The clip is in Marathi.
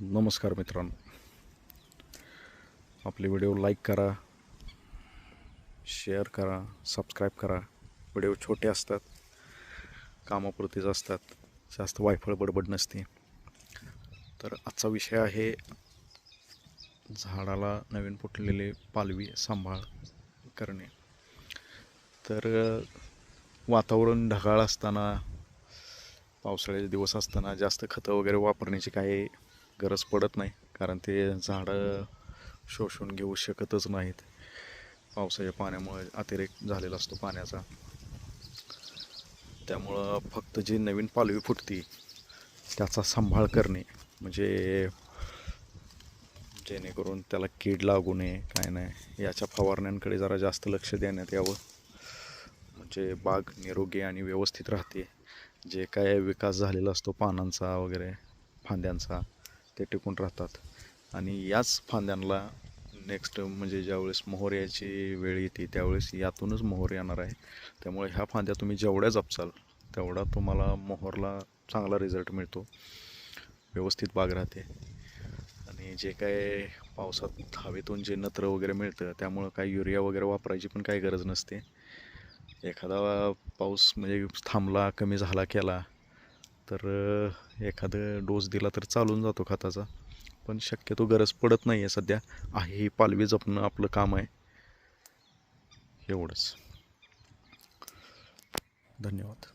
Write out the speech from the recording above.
नमस्कार मित्रांनो. आपले व्हिडिओ लाईक करा शेअर करा सबस्क्राईब करा. व्हिडिओ छोटे असतात कामापुरतेच असतात जास्त वायफळ बडबड नसते. तर आजचा विषय आहे झाडाला नवीन फुटलेले पालवी सांभाळ करणे. तर वातावरण ढगाळ असताना पावसाळ्याचे दिवस असताना जास्त खतं वगैरे वापरण्याची काही गरज पडत नाही कारण ते झाडं शोषून घेऊ शकतच नाहीत. पावसाच्या पाण्यामुळे अतिरेक झालेला असतो पाण्याचा. त्यामुळं फक्त जी नवीन पालवी फुटती त्याचा सांभाळ करणे म्हणजे जेणेकरून त्याला कीड लागू नये काय नाही याच्या फवारण्यांकडे जरा जास्त लक्ष देण्यात यावं. म्हणजे बाग निरोगी आणि व्यवस्थित राहते. जे काय विकास झालेला असतो पानांचा वगैरे फांद्यांचा ते टिकून राहतात. आणि याच फांद्यांना नेक्स्ट म्हणजे ज्यावेळेस मोहर याची वेळ येते त्यावेळेस यातूनच मोहर येणार आहे. त्यामुळे ह्या फांद्या तुम्ही जेवढ्या जपसाल तेवढा तुम्हाला मोहरला चांगला रिझल्ट मिळतो. व्यवस्थित बाग राहते. आणि जे काय पावसात हवेतून जे नत्र वगैरे मिळतं त्यामुळं काय युरिया वगैरे वापरायची पण काही गरज नसते. एखादा पाऊस म्हणजे थांबला कमी झाला केला तर एखादं डोस दिला तर चालून जातो खताचा. पण शक्यतो गरज पडत नाही आहे सध्या. आहे ही पालवी जपणं आपलं काम आहे. एवढंच. धन्यवाद.